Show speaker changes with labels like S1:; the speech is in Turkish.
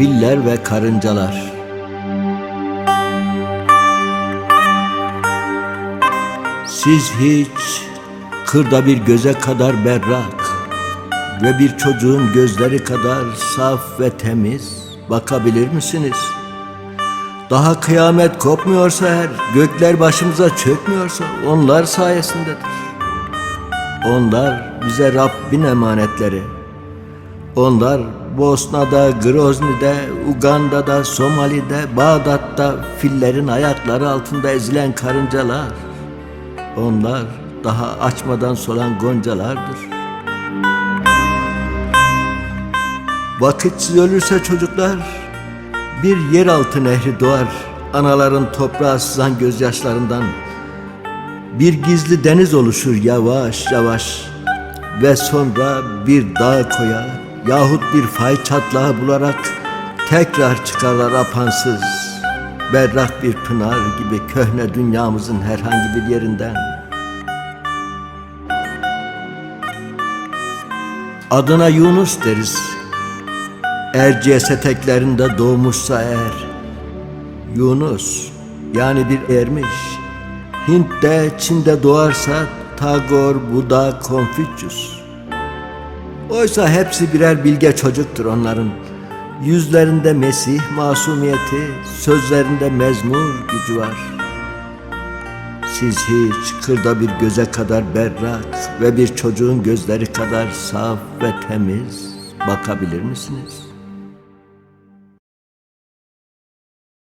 S1: filler ve karıncalar. Siz hiç kırda bir göze kadar berrak ve bir çocuğun gözleri kadar saf ve temiz bakabilir misiniz? Daha kıyamet kopmuyorsa eğer, gökler başımıza çökmüyorsa onlar sayesindedir. Onlar bize Rabbin emanetleri. Onlar Bosna'da, Grozny'de, Uganda'da, Somali'de, Bağdat'ta fillerin ayakları altında ezilen karıncalar. Onlar daha açmadan solan goncalardır. Vakitsiz ölürse çocuklar bir yeraltı nehri doğar anaların toprağa sızan gözyaşlarından. Bir gizli deniz oluşur yavaş yavaş ve sonra bir dağ koya yahut bir fay çatlağı bularak tekrar çıkarlar apansız berrak bir pınar gibi köhne dünyamızın herhangi bir yerinden. Adına Yunus deriz. Erciyes eteklerinde doğmuşsa eğer. Yunus yani bir ermiş. Hint'te, Çin'de doğarsa Tagore, Buda, Konfüçyüs. Oysa hepsi birer bilge çocuktur onların. Yüzlerinde Mesih masumiyeti, sözlerinde mezmur gücü var. Siz hiç kırda bir göze kadar berrak ve bir çocuğun gözleri kadar saf ve temiz bakabilir misiniz?''